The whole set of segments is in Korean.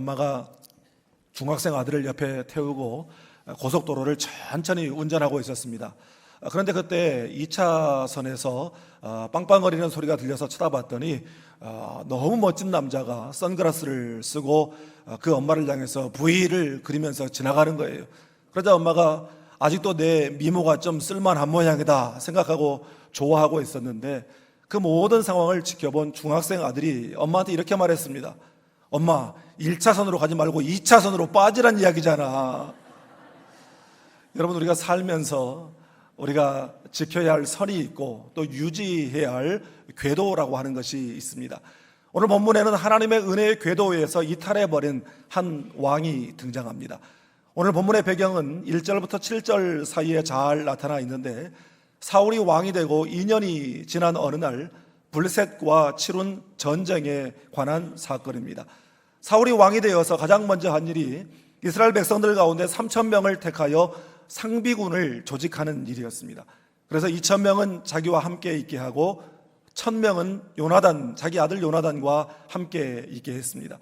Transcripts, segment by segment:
엄마가 중학생 아들을 옆에 태우고 고속도로를 천천히 운전하고 있었습니다. 그런데 그때 2차선에서 어, 빵빵거리는 소리가 들려서 쳐다봤더니 어, 너무 멋진 남자가 선글라스를 쓰고 어, 그 엄마를 향해서 V를 그리면서 지나가는 거예요. 그러자 엄마가 아직도 내 미모가 좀 쓸만한 모양이다 생각하고 좋아하고 있었는데 그 모든 상황을 지켜본 중학생 아들이 엄마한테 이렇게 말했습니다. 엄마, 1차선으로 가지 말고 2차선으로 빠지란 이야기잖아. 여러분, 우리가 살면서 우리가 지켜야 할 선이 있고 또 유지해야 할 궤도라고 하는 것이 있습니다. 오늘 본문에는 하나님의 은혜의 궤도에서 이탈해버린 한 왕이 등장합니다. 오늘 본문의 배경은 1절부터 7절 사이에 잘 나타나 있는데 사울이 왕이 되고 2년이 지난 어느 날 블셋과 치룬 전쟁에 관한 사건입니다. 사울이 왕이 되어서 가장 먼저 한 일이 이스라엘 백성들 가운데 3천 명을 택하여 상비군을 조직하는 일이었습니다. 그래서 2천 명은 자기와 함께 있게 하고 1,000명은 요나단 자기 아들 요나단과 함께 있게 했습니다.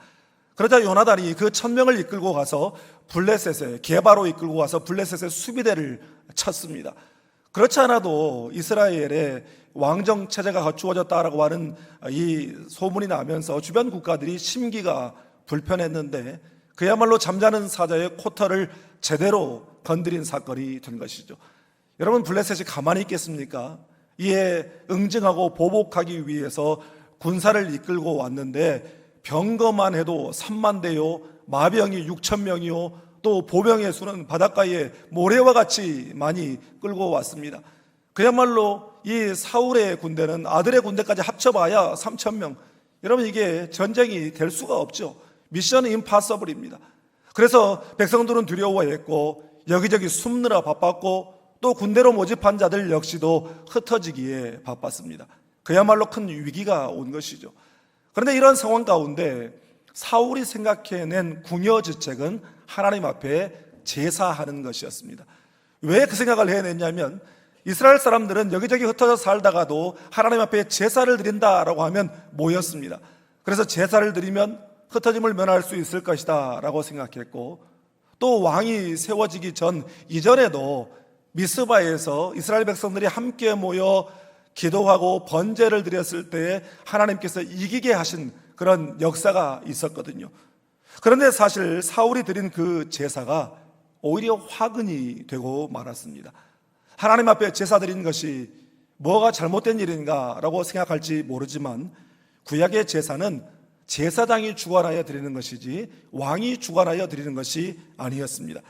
그러자 요나단이 그 1,000명을 이끌고 가서 블레셋에 게바로 이끌고 가서 블레셋의 수비대를 쳤습니다. 그렇지 않아도 이스라엘의 왕정 체제가 갖추어졌다라고 하는 이 소문이 나면서 주변 국가들이 심기가 불편했는데 그야말로 잠자는 사자의 코털을 제대로 건드린 사건이 된 것이죠. 여러분 블레셋이 가만히 있겠습니까? 이에 응징하고 보복하기 위해서 군사를 이끌고 왔는데 병거만 해도 3만 대요, 마병이 6천 명이요, 또 보병의 수는 바닷가에 모래와 같이 많이 끌고 왔습니다. 그야말로 이 사울의 군대는 아들의 군대까지 합쳐봐야 3천 명. 여러분 이게 전쟁이 될 수가 없죠. 미션 임파서블입니다. 그래서 백성들은 두려워했고 여기저기 숨느라 바빴고 또 군대로 모집한 자들 역시도 흩어지기에 바빴습니다. 그야말로 큰 위기가 온 것이죠. 그런데 이런 상황 가운데 사울이 생각해낸 궁여지책은 하나님 앞에 제사하는 것이었습니다. 왜 그 생각을 해냈냐면 이스라엘 사람들은 여기저기 흩어져 살다가도 하나님 앞에 제사를 드린다라고 하면 모였습니다. 그래서 제사를 드리면 흩어짐을 면할 수 있을 것이다 라고 생각했고 또 왕이 세워지기 전 이전에도 미스바에서 이스라엘 백성들이 함께 모여 기도하고 번제를 드렸을 때 하나님께서 이기게 하신 그런 역사가 있었거든요. 그런데 사실 사울이 드린 그 제사가 오히려 화근이 되고 말았습니다. 하나님 앞에 제사 드린 것이 뭐가 잘못된 일인가라고 생각할지 모르지만 구약의 제사는 제사장이 주관하여 드리는 것이지 왕이 주관하여 드리는 것이 아니었습니다.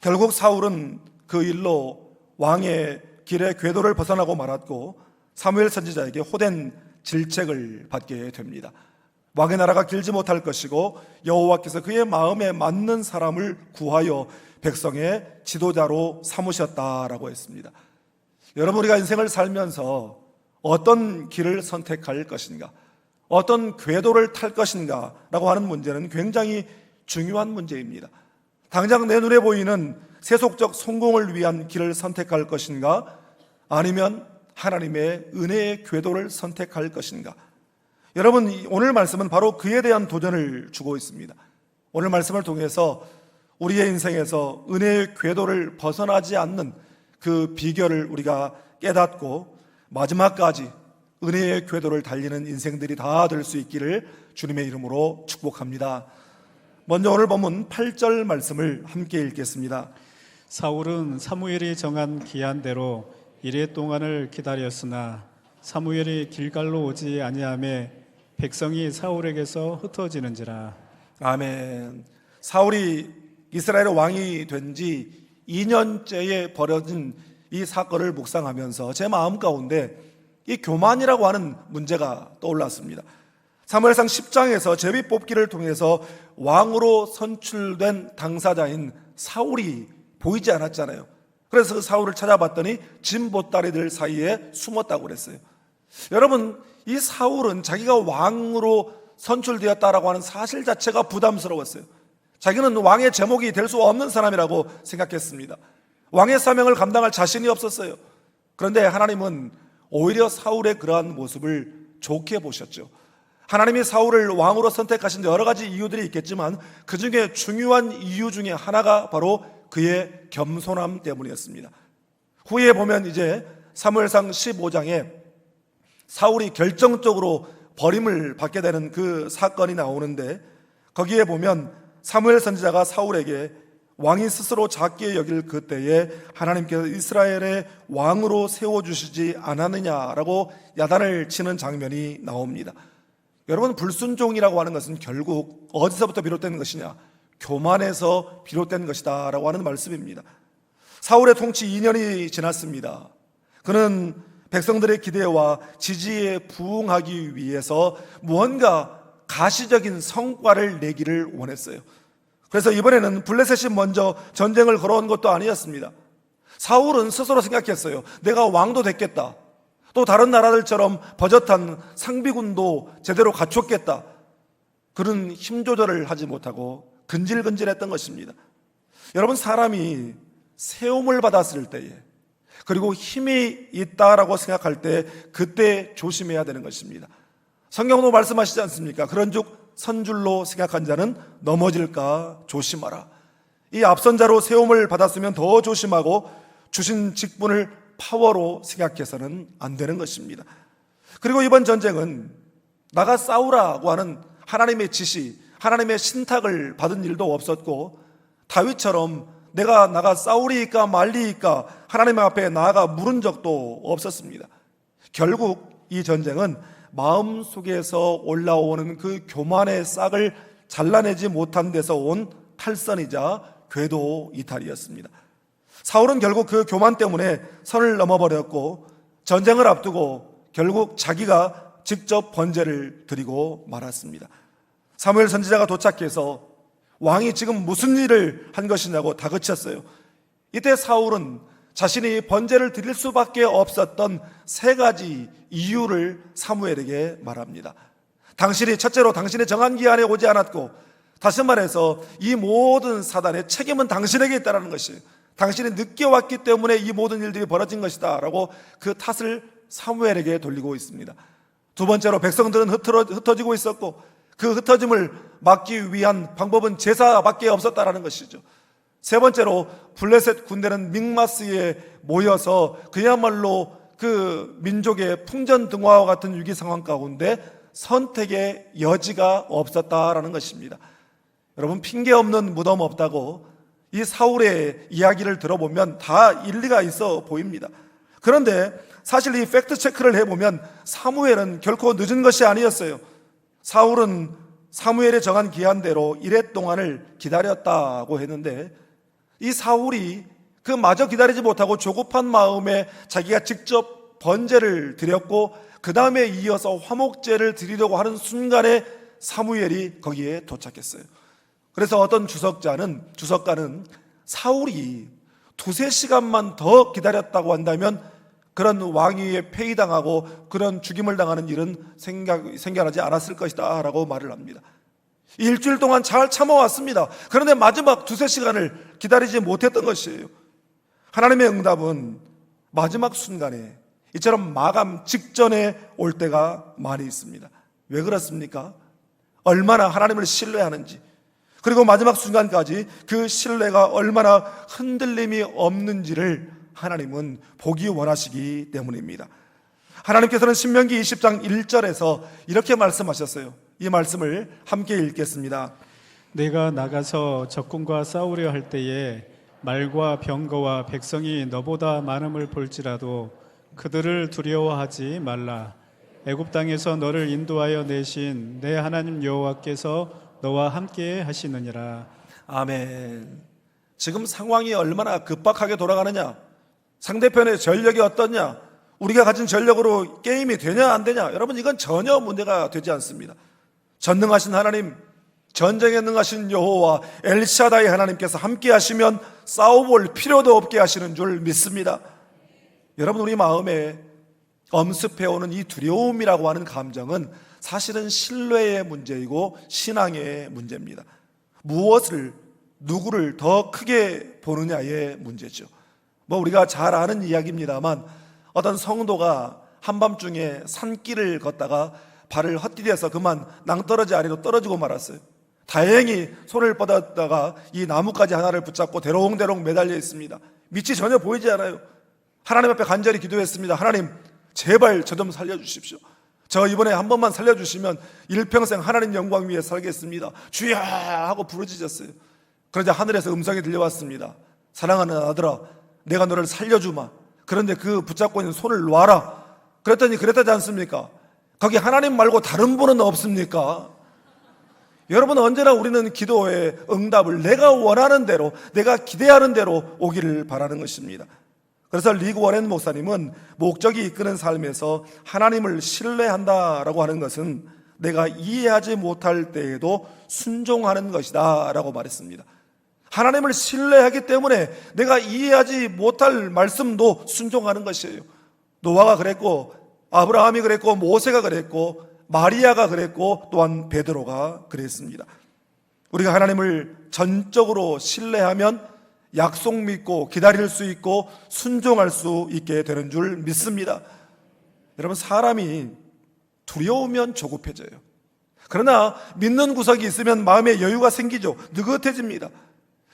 결국 사울은 그 일로 왕의 길의 궤도를 벗어나고 말았고 사무엘 선지자에게 호된 질책을 받게 됩니다. 왕의 나라가 길지 못할 것이고 여호와께서 그의 마음에 맞는 사람을 구하여 백성의 지도자로 삼으셨다라고 했습니다. 여러분 우리가 인생을 살면서 어떤 길을 선택할 것인가, 어떤 궤도를 탈 것인가라고 하는 문제는 굉장히 중요한 문제입니다. 당장 내 눈에 보이는 세속적 성공을 위한 길을 선택할 것인가, 아니면 하나님의 은혜의 궤도를 선택할 것인가. 여러분 오늘 말씀은 바로 그에 대한 도전을 주고 있습니다. 오늘 말씀을 통해서 우리의 인생에서 은혜의 궤도를 벗어나지 않는 그 비결을 우리가 깨닫고 마지막까지 은혜의 궤도를 달리는 인생들이 다 될 수 있기를 주님의 이름으로 축복합니다. 먼저 오늘 본문 8절 말씀을 함께 읽겠습니다. 사울은 사무엘이 정한 기한대로 이래 동안을 기다렸으나 사무엘이 길갈로 오지 아니하매 백성이 사울에게서 흩어지는지라 아멘. 사울이 이스라엘의 왕이 된 지 2년째에 벌어진 이 사건을 묵상하면서 제 마음 가운데 이 교만이라고 하는 문제가 떠올랐습니다. 사무엘상 10장에서 제비 뽑기를 통해서 왕으로 선출된 당사자인 사울이 보이지 않았잖아요. 그래서 그 사울을 찾아봤더니 진보따리들 사이에 숨었다고 그랬어요. 여러분, 이 사울은 자기가 왕으로 선출되었다라고 하는 사실 자체가 부담스러웠어요. 자기는 왕의 제목이 될 수 없는 사람이라고 생각했습니다. 왕의 사명을 감당할 자신이 없었어요. 그런데 하나님은 오히려 사울의 그러한 모습을 좋게 보셨죠. 하나님이 사울을 왕으로 선택하신 여러 가지 이유들이 있겠지만 그 중에 중요한 이유 중에 하나가 바로 그의 겸손함 때문이었습니다. 후에 보면 이제 사무엘상 15장에 사울이 결정적으로 버림을 받게 되는 그 사건이 나오는데 거기에 보면 사무엘 선지자가 사울에게 왕이 스스로 작게 여길 그때에 하나님께서 이스라엘의 왕으로 세워주시지 않았느냐라고 야단을 치는 장면이 나옵니다. 여러분, 불순종이라고 하는 것은 결국 어디서부터 비롯된 것이냐? 교만에서 비롯된 것이다. 라고 하는 말씀입니다. 사울의 통치 2년이 지났습니다. 그는 백성들의 기대와 지지에 부응하기 위해서 무언가 가시적인 성과를 내기를 원했어요. 그래서 이번에는 블레셋이 먼저 전쟁을 걸어온 것도 아니었습니다. 사울은 스스로 생각했어요. 내가 왕도 됐겠다. 또 다른 나라들처럼 버젓한 상비군도 제대로 갖췄겠다. 그런 힘 조절을 하지 못하고 근질근질했던 것입니다. 여러분 사람이 세움을 받았을 때에 그리고 힘이 있다라고 생각할 때 그때 조심해야 되는 것입니다. 성경도 말씀하시지 않습니까? 그런즉 선줄로 생각한 자는 넘어질까 조심하라. 이 앞선 자로 세움을 받았으면 더 조심하고 주신 직분을 파워로 생각해서는 안 되는 것입니다. 그리고 이번 전쟁은 나가 싸우라고 하는 하나님의 지시, 하나님의 신탁을 받은 일도 없었고 다윗처럼 내가 나가 싸우리이까 말리이까 하나님 앞에 나아가 물은 적도 없었습니다. 결국 이 전쟁은 마음 속에서 올라오는 그 교만의 싹을 잘라내지 못한 데서 온 탈선이자 궤도 이탈이었습니다. 사울은 결국 그 교만 때문에 선을 넘어버렸고 전쟁을 앞두고 결국 자기가 직접 번제를 드리고 말았습니다. 사무엘 선지자가 도착해서 왕이 지금 무슨 일을 한 것이냐고 다그쳤어요. 이때 사울은 자신이 번제를 드릴 수밖에 없었던 세 가지 이유를 사무엘에게 말합니다. 당신이 첫째로 당신의 정한 기한에 오지 않았고 다시 말해서 이 모든 사단의 책임은 당신에게 있다는 것이 당신이 늦게 왔기 때문에 이 모든 일들이 벌어진 것이다 라고 그 탓을 사무엘에게 돌리고 있습니다. 두 번째로 백성들은 흩어, 흩어지고 있었고 그 흩어짐을 막기 위한 방법은 제사밖에 없었다라는 것이죠. 세 번째로 블레셋 군대는 믹마스에 모여서 그야말로 그 민족의 풍전등화와 같은 위기 상황 가운데 선택의 여지가 없었다라는 것입니다. 여러분 핑계 없는 무덤 없다고 이 사울의 이야기를 들어보면 다 일리가 있어 보입니다. 그런데 사실 이 팩트 체크를 해보면 사무엘은 결코 늦은 것이 아니었어요. 사울은 사무엘의 정한 기한대로 이래 동안을 기다렸다고 했는데 이 사울이 그 마저 기다리지 못하고 조급한 마음에 자기가 직접 번제를 드렸고 그 다음에 이어서 화목제를 드리려고 하는 순간에 사무엘이 거기에 도착했어요. 그래서 어떤 주석자는 주석가는 사울이 두세 시간만 더 기다렸다고 한다면 그런 왕위에 폐위당하고 그런 죽임을 당하는 일은 생각, 생겨나지 않았을 것이다 라고 말을 합니다. 일주일 동안 잘 참아왔습니다. 그런데 마지막 두세 시간을 기다리지 못했던 것이에요. 하나님의 응답은 마지막 순간에 이처럼 마감 직전에 올 때가 많이 있습니다. 왜 그렇습니까? 얼마나 하나님을 신뢰하는지, 그리고 마지막 순간까지 그 신뢰가 얼마나 흔들림이 없는지를 하나님은 보기 원하시기 때문입니다. 하나님께서는 신명기 20장 1절에서 이렇게 말씀하셨어요. 이 말씀을 함께 읽겠습니다. 내가 나가서 적군과 싸우려 할 때에 말과 병거와 백성이 너보다 많음을 볼지라도 그들을 두려워하지 말라. 애굽 땅에서 너를 인도하여 내신 내 하나님 여호와께서 너와 함께 하시느니라. 아멘. 지금 상황이 얼마나 급박하게 돌아가느냐? 상대편의 전력이 어떻냐? 우리가 가진 전력으로 게임이 되냐 안 되냐? 여러분 이건 전혀 문제가 되지 않습니다. 전능하신 하나님, 전쟁에 능하신 여호와 엘샤다이 하나님께서 함께 하시면 싸워볼 필요도 없게 하시는 줄 믿습니다. 여러분 우리 마음에 엄습해오는 이 두려움이라고 하는 감정은 사실은 신뢰의 문제이고 신앙의 문제입니다. 무엇을 누구를 더 크게 보느냐의 문제죠. 뭐 우리가 잘 아는 이야기입니다만 어떤 성도가 한밤중에 산길을 걷다가 발을 헛디뎌서 그만 낭떠러지 아래로 떨어지고 말았어요. 다행히 손을 뻗었다가 이 나뭇가지 하나를 붙잡고 대롱대롱 매달려 있습니다. 밑이 전혀 보이지 않아요. 하나님 앞에 간절히 기도했습니다. 하나님, 제발 저 좀 살려주십시오. 저 이번에 한 번만 살려주시면 일평생 하나님 영광 위에 살겠습니다. 주야! 하고 부르짖었어요. 그러자 하늘에서 음성이 들려왔습니다. 사랑하는 아들아, 내가 너를 살려주마. 그런데 그 붙잡고 있는 손을 놔라. 그랬더니 그랬다지 않습니까? 거기 하나님 말고 다른 분은 없습니까? 여러분 언제나 우리는 기도의 응답을 내가 원하는 대로, 내가 기대하는 대로 오기를 바라는 것입니다. 그래서 리그 워렌 목사님은 목적이 이끄는 삶에서 하나님을 신뢰한다라고 하는 것은 내가 이해하지 못할 때에도 순종하는 것이다 라고 말했습니다. 하나님을 신뢰하기 때문에 내가 이해하지 못할 말씀도 순종하는 것이에요. 노아가 그랬고 아브라함이 그랬고 모세가 그랬고 마리아가 그랬고 또한 베드로가 그랬습니다. 우리가 하나님을 전적으로 신뢰하면 약속 믿고 기다릴 수 있고 순종할 수 있게 되는 줄 믿습니다. 여러분 사람이 두려우면 조급해져요. 그러나 믿는 구석이 있으면 마음에 여유가 생기죠. 느긋해집니다.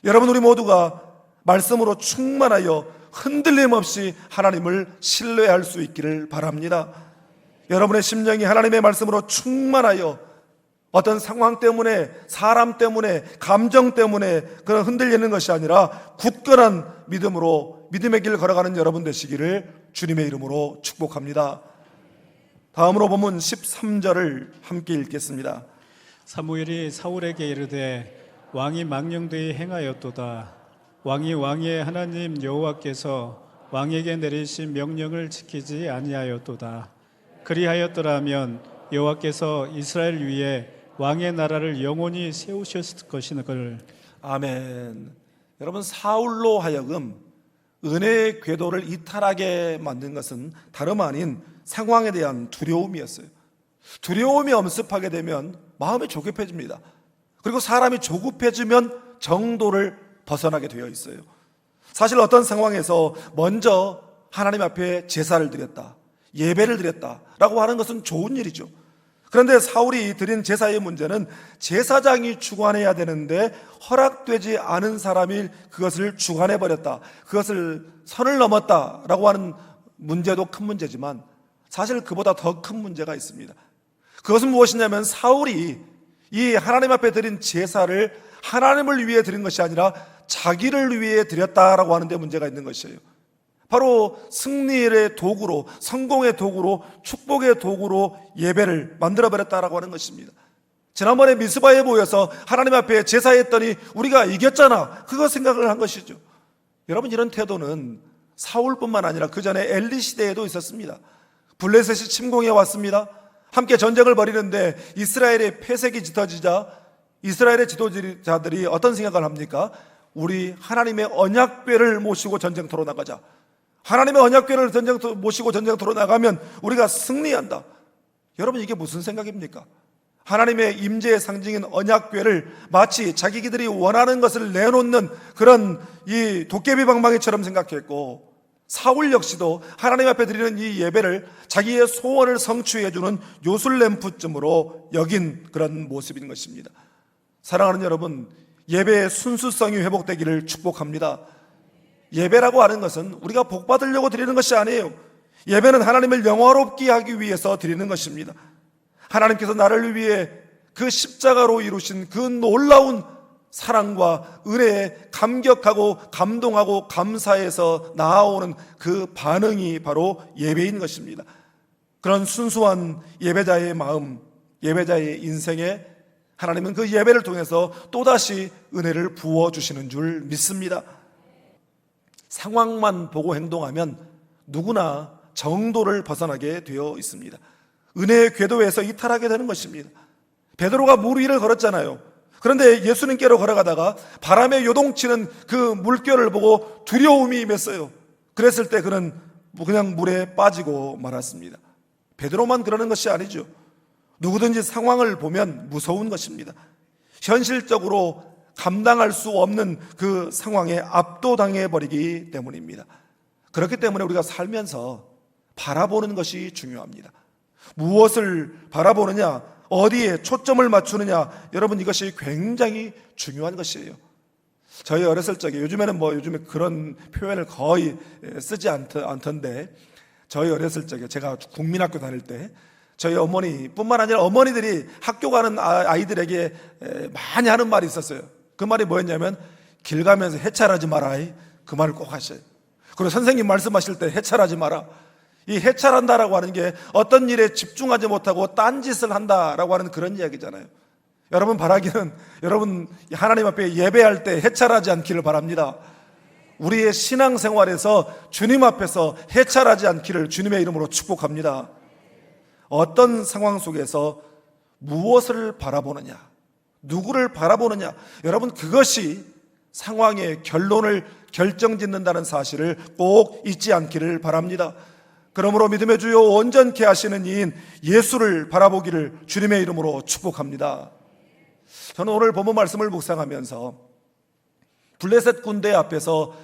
여러분 우리 모두가 말씀으로 충만하여 흔들림 없이 하나님을 신뢰할 수 있기를 바랍니다. 여러분의 심령이 하나님의 말씀으로 충만하여 어떤 상황 때문에 사람 때문에 감정 때문에 그런 흔들리는 것이 아니라 굳건한 믿음으로 믿음의 길 걸어가는 여러분 되시기를 주님의 이름으로 축복합니다. 다음으로 보면 13절을 함께 읽겠습니다. 사무엘이 사울에게 이르되 왕이 망령되이 행하였도다 왕이 왕의 하나님 여호와께서 왕에게 내리신 명령을 지키지 아니하였도다 그리하였더라면 여호와께서 이스라엘 위에 왕의 나라를 영원히 세우셨을 것이니걸 아멘. 여러분 사울로 하여금 은혜의 궤도를 이탈하게 만든 것은 다름 아닌 상황에 대한 두려움이었어요. 두려움이 엄습하게 되면 마음이 조급해집니다. 그리고 사람이 조급해지면 정도를 벗어나게 되어 있어요. 사실 어떤 상황에서 먼저 하나님 앞에 제사를 드렸다, 예배를 드렸다라고 하는 것은 좋은 일이죠. 그런데 사울이 드린 제사의 문제는 제사장이 주관해야 되는데 허락되지 않은 사람이 그것을 주관해 버렸다. 그것을 선을 넘었다라고 하는 문제도 큰 문제지만 사실 그보다 더 큰 문제가 있습니다. 그것은 무엇이냐면 사울이 이 하나님 앞에 드린 제사를 하나님을 위해 드린 것이 아니라 자기를 위해 드렸다라고 하는데 문제가 있는 것이에요. 바로 승리의 도구로, 성공의 도구로, 축복의 도구로 예배를 만들어 버렸다라고 하는 것입니다. 지난번에 미스바에 모여서 하나님 앞에 제사했더니 우리가 이겼잖아. 그거 생각을 한 것이죠. 여러분 이런 태도는 사울뿐만 아니라 그 전에 엘리 시대에도 있었습니다. 블레셋이 침공해 왔습니다. 함께 전쟁을 벌이는데 이스라엘의 폐색이 짙어지자 이스라엘의 지도자들이 어떤 생각을 합니까? 우리 하나님의 언약궤를 모시고 전쟁터로 나가자. 하나님의 언약궤를 전쟁 모시고 전쟁터로 나가면 우리가 승리한다. 여러분 이게 무슨 생각입니까? 하나님의 임재의 상징인 언약궤를 마치 자기들이 원하는 것을 내놓는 그런 이 도깨비 방망이처럼 생각했고 사울 역시도 하나님 앞에 드리는 이 예배를 자기의 소원을 성취해 주는 요술램프쯤으로 여긴 그런 모습인 것입니다. 사랑하는 여러분, 예배의 순수성이 회복되기를 축복합니다. 예배라고 하는 것은 우리가 복 받으려고 드리는 것이 아니에요. 예배는 하나님을 영화롭게 하기 위해서 드리는 것입니다. 하나님께서 나를 위해 그 십자가로 이루신 그 놀라운 사랑과 은혜에 감격하고 감동하고 감사해서 나아오는 그 반응이 바로 예배인 것입니다. 그런 순수한 예배자의 마음, 예배자의 인생에 하나님은 그 예배를 통해서 또다시 은혜를 부어주시는 줄 믿습니다. 상황만 보고 행동하면 누구나 정도를 벗어나게 되어 있습니다. 은혜의 궤도에서 이탈하게 되는 것입니다. 베드로가 물 위를 걸었잖아요. 그런데 예수님께로 걸어가다가 바람에 요동치는 그 물결을 보고 두려움이 임했어요. 그랬을 때 그는 그냥 물에 빠지고 말았습니다. 베드로만 그러는 것이 아니죠. 누구든지 상황을 보면 무서운 것입니다. 현실적으로 감당할 수 없는 그 상황에 압도당해 버리기 때문입니다. 그렇기 때문에 우리가 살면서 바라보는 것이 중요합니다. 무엇을 바라보느냐, 어디에 초점을 맞추느냐, 여러분 이것이 굉장히 중요한 것이에요. 저희 어렸을 적에 요즘에는 뭐 요즘에 그런 표현을 거의 쓰지 않- 않던데 저희 어렸을 적에 제가 국민학교 다닐 때 저희 어머니뿐만 아니라 어머니들이 학교 가는 아- 아이들에게 에, 많이 하는 말이 있었어요. 그 말이 뭐였냐면 길 가면서 해찰하지 마라. 그 말을 꼭 하셔요. 그리고 선생님 말씀하실 때 해찰하지 마라. 이 해찰한다라고 하는 게 어떤 일에 집중하지 못하고 딴짓을 한다라고 하는 그런 이야기잖아요. 여러분 바라기는 여러분 하나님 앞에 예배할 때 해찰하지 않기를 바랍니다. 우리의 신앙 생활에서 주님 앞에서 해찰하지 않기를 주님의 이름으로 축복합니다. 어떤 상황 속에서 무엇을 바라보느냐, 누구를 바라보느냐, 여러분 그것이 상황의 결론을 결정짓는다는 사실을 꼭 잊지 않기를 바랍니다. 그러므로 믿음의 주요 온전케 하시는 이인 예수를 바라보기를 주님의 이름으로 축복합니다. 저는 오늘 본문 말씀을 묵상하면서 블레셋 군대 앞에서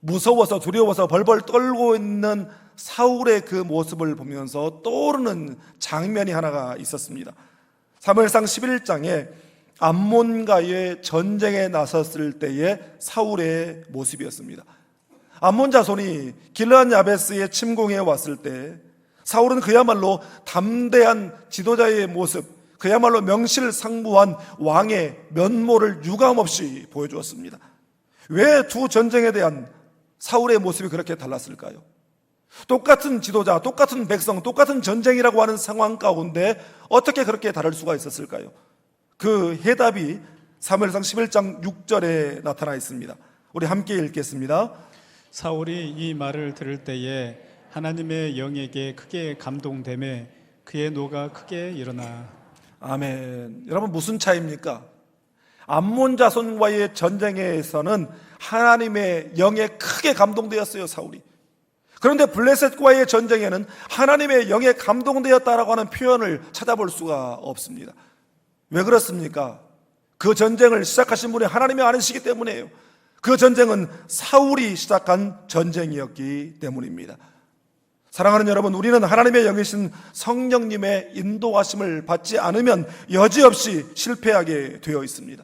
무서워서 두려워서 벌벌 떨고 있는 사울의 그 모습을 보면서 떠오르는 장면이 하나가 있었습니다. 사무엘상 11장에 암몬과의 전쟁에 나섰을 때의 사울의 모습이었습니다. 암몬 자손이 길르한 야베스의 침공에 왔을 때 사울은 그야말로 담대한 지도자의 모습, 그야말로 명실상부한 왕의 면모를 유감없이 보여주었습니다. 왜 두 전쟁에 대한 사울의 모습이 그렇게 달랐을까요? 똑같은 지도자, 똑같은 백성, 똑같은 전쟁이라고 하는 상황 가운데 어떻게 그렇게 다를 수가 있었을까요? 그 해답이 사무엘상 11장 6절에 나타나 있습니다. 우리 함께 읽겠습니다. 사울이 이 말을 들을 때에 하나님의 영에게 크게 감동됨에 그의 노가 크게 일어나 아멘. 여러분 무슨 차이입니까? 암몬 자손과의 전쟁에서는 하나님의 영에 크게 감동되었어요, 사울이. 그런데 블레셋과의 전쟁에는 하나님의 영에 감동되었다라고 하는 표현을 찾아볼 수가 없습니다. 왜 그렇습니까? 그 전쟁을 시작하신 분이 하나님이 아니시기 때문이에요. 그 전쟁은 사울이 시작한 전쟁이었기 때문입니다. 사랑하는 여러분, 우리는 하나님의 영이신 성령님의 인도하심을 받지 않으면 여지없이 실패하게 되어 있습니다.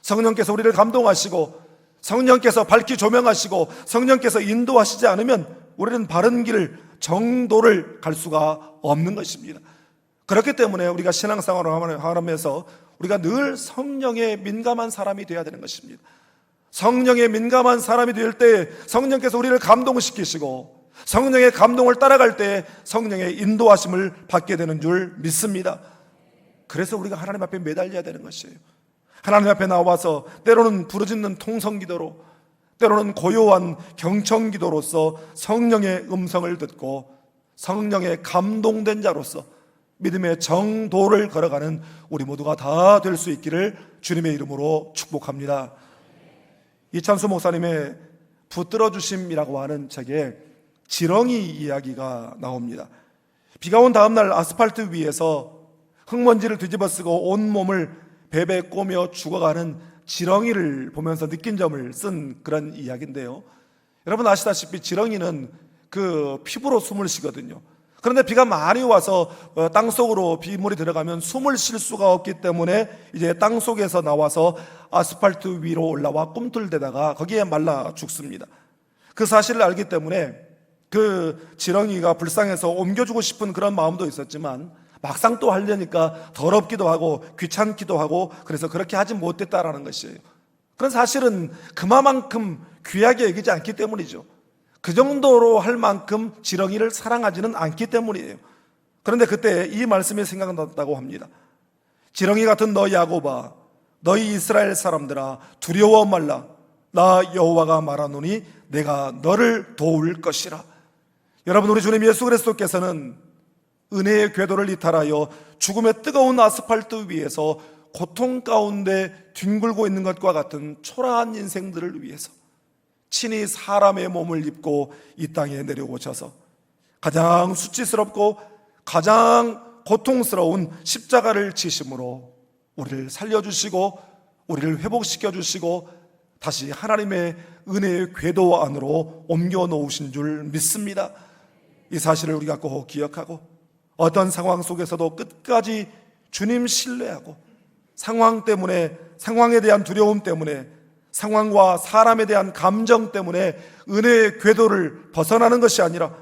성령께서 우리를 감동하시고 성령께서 밝히 조명하시고 성령께서 인도하시지 않으면 우리는 바른 길을 정도를 갈 수가 없는 것입니다. 그렇기 때문에 우리가 신앙생활을 하면서 우리가 늘 성령에 민감한 사람이 되어야 되는 것입니다. 성령에 민감한 사람이 될 때 성령께서 우리를 감동시키시고 성령의 감동을 따라갈 때 성령의 인도하심을 받게 되는 줄 믿습니다. 그래서 우리가 하나님 앞에 매달려야 되는 것이에요. 하나님 앞에 나와서 때로는 부르짖는 통성 기도로 때로는 고요한 경청 기도로서 성령의 음성을 듣고 성령의 감동된 자로서 믿음의 정도를 걸어가는 우리 모두가 다 될 수 있기를 주님의 이름으로 축복합니다. 이찬수 목사님의 붙들어 주심이라고 하는 책에 지렁이 이야기가 나옵니다. 비가 온 다음 날 아스팔트 위에서 흙먼지를 뒤집어 쓰고 온 몸을 베베 꼬며 죽어가는 지렁이를 보면서 느낀 점을 쓴 그런 이야기인데요. 여러분 아시다시피 지렁이는 그 피부로 숨을 쉬거든요. 그런데 비가 많이 와서 어, 땅 속으로 비물이 들어가면 숨을 쉴 수가 없기 때문에 이제 땅 속에서 나와서 아스팔트 위로 올라와 꿈틀대다가 거기에 말라 죽습니다. 그 사실을 알기 때문에 그 지렁이가 불쌍해서 옮겨주고 싶은 그런 마음도 있었지만 막상 또 하려니까 더럽기도 하고 귀찮기도 하고 그래서 그렇게 하지 못했다라는 것이에요. 그건 사실은 그만큼 귀하게 여기지 않기 때문이죠. 그 정도로 할 만큼 지렁이를 사랑하지는 않기 때문이에요. 그런데 그때 이 말씀이 생각났다고 합니다. 지렁이 같은 너희 야고바, 너희 이스라엘 사람들아 두려워 말라. 나 여호와가 말하노니 내가 너를 도울 것이라. 여러분 우리 주님 예수 그리스도께서는 은혜의 궤도를 이탈하여 죽음의 뜨거운 아스팔트 위에서 고통 가운데 뒹굴고 있는 것과 같은 초라한 인생들을 위해서 친히 사람의 몸을 입고 이 땅에 내려오셔서 가장 수치스럽고 가장 고통스러운 십자가를 지심으로 우리를 살려주시고 우리를 회복시켜 주시고 다시 하나님의 은혜의 궤도 안으로 옮겨 놓으신 줄 믿습니다. 이 사실을 우리가 꼭 기억하고 어떤 상황 속에서도 끝까지 주님 신뢰하고 상황 때문에 상황에 대한 두려움 때문에 상황과 사람에 대한 감정 때문에 은혜의 궤도를 벗어나는 것이 아니라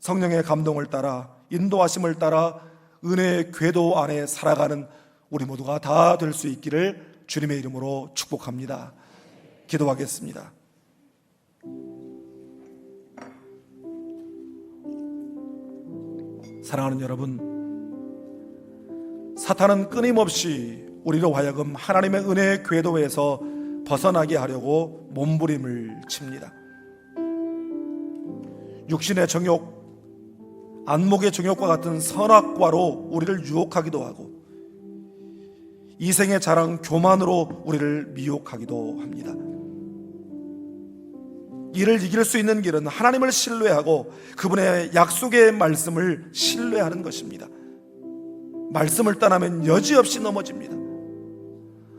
성령의 감동을 따라 인도하심을 따라 은혜의 궤도 안에 살아가는 우리 모두가 다 될 수 있기를 주님의 이름으로 축복합니다. 기도하겠습니다. 사랑하는 여러분, 사탄은 끊임없이 우리로 하여금 하나님의 은혜의 궤도에서 벗어나게 하려고 몸부림을 칩니다. 육신의 정욕, 안목의 정욕과 같은 선악과로 우리를 유혹하기도 하고 이생의 자랑 교만으로 우리를 미혹하기도 합니다. 이를 이길 수 있는 길은 하나님을 신뢰하고 그분의 약속의 말씀을 신뢰하는 것입니다. 말씀을 떠나면 여지없이 넘어집니다.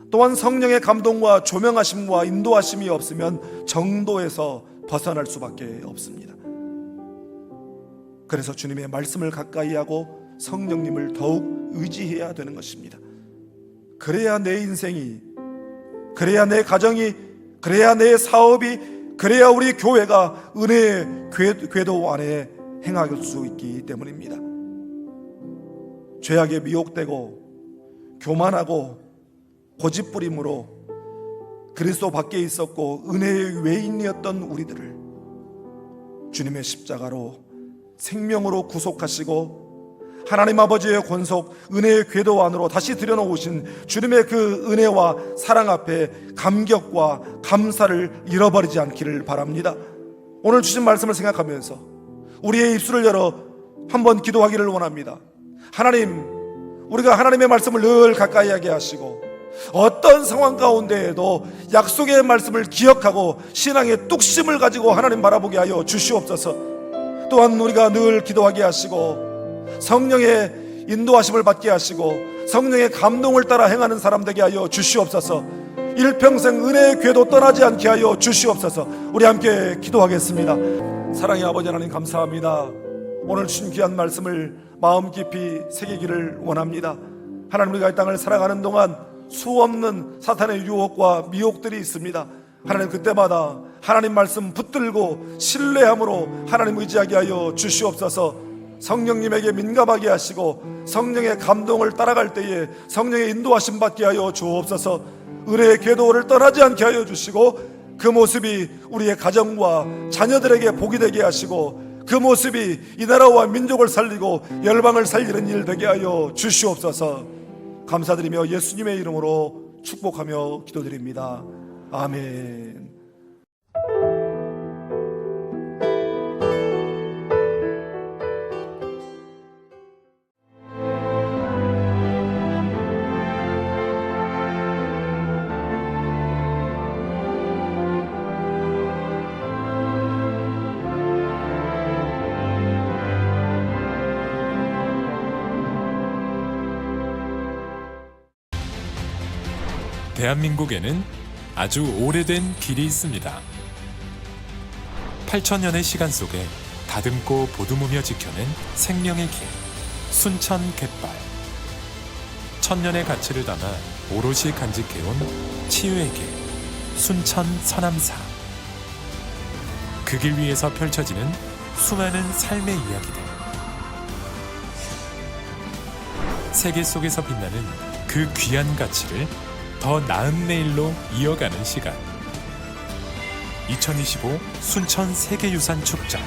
또한 성령의 감동과 조명하심과 인도하심이 없으면 정도에서 벗어날 수밖에 없습니다. 그래서 주님의 말씀을 가까이 하고 성령님을 더욱 의지해야 되는 것입니다. 그래야 내 인생이, 그래야 내 가정이, 그래야 내 사업이, 그래야 우리 교회가 은혜의 궤- 궤도 안에 행할 수 있기 때문입니다. 죄악에 미혹되고 교만하고 고집부림으로 그리스도 밖에 있었고 은혜의 외인이었던 우리들을 주님의 십자가로 생명으로 구속하시고 하나님 아버지의 권속 은혜의 궤도 안으로 다시 들여놓으신 주님의 그 은혜와 사랑 앞에 감격과 감사를 잃어버리지 않기를 바랍니다. 오늘 주신 말씀을 생각하면서 우리의 입술을 열어 한번 기도하기를 원합니다. 하나님, 우리가 하나님의 말씀을 늘 가까이 하게 하시고 어떤 상황 가운데에도 약속의 말씀을 기억하고 신앙의 뚝심을 가지고 하나님 바라보게 하여 주시옵소서. 또한 우리가 늘 기도하게 하시고 성령의 인도하심을 받게 하시고 성령의 감동을 따라 행하는 사람 되게 하여 주시옵소서. 일평생 은혜의 궤도 떠나지 않게 하여 주시옵소서. 우리 함께 기도하겠습니다. 사랑의 아버지 하나님 감사합니다. 오늘 주신 귀한 말씀을 마음 깊이 새기기를 원합니다. 하나님 우리가 이 땅을 살아가는 동안 수 없는 사탄의 유혹과 미혹들이 있습니다. 하나님 그때마다 하나님 말씀 붙들고 신뢰함으로 하나님 의지하게 하여 주시옵소서. 성령님에게 민감하게 하시고 성령의 감동을 따라갈 때에 성령의 인도하심 받게 하여 주옵소서. 은혜의 궤도를 떠나지 않게 하여 주시고 그 모습이 우리의 가정과 자녀들에게 복이 되게 하시고 그 모습이 이 나라와 민족을 살리고 열방을 살리는 일 되게 하여 주시옵소서. 감사드리며 예수님의 이름으로 축복하며 기도드립니다. 아멘. 대한민국에는 아주 오래된 길이 있습니다. 8천년의 시간 속에 다듬고 보듬으며 지켜낸 생명의 길, 순천 갯발. 천년의 가치를 담아 오롯이 간직해온 치유의 길, 순천 서남사. 그 길 위에서 펼쳐지는 수많은 삶의 이야기들. 세계 속에서 빛나는 그 귀한 가치를 더 나은 내일로 이어가는 시간. 2025 순천 세계유산 축전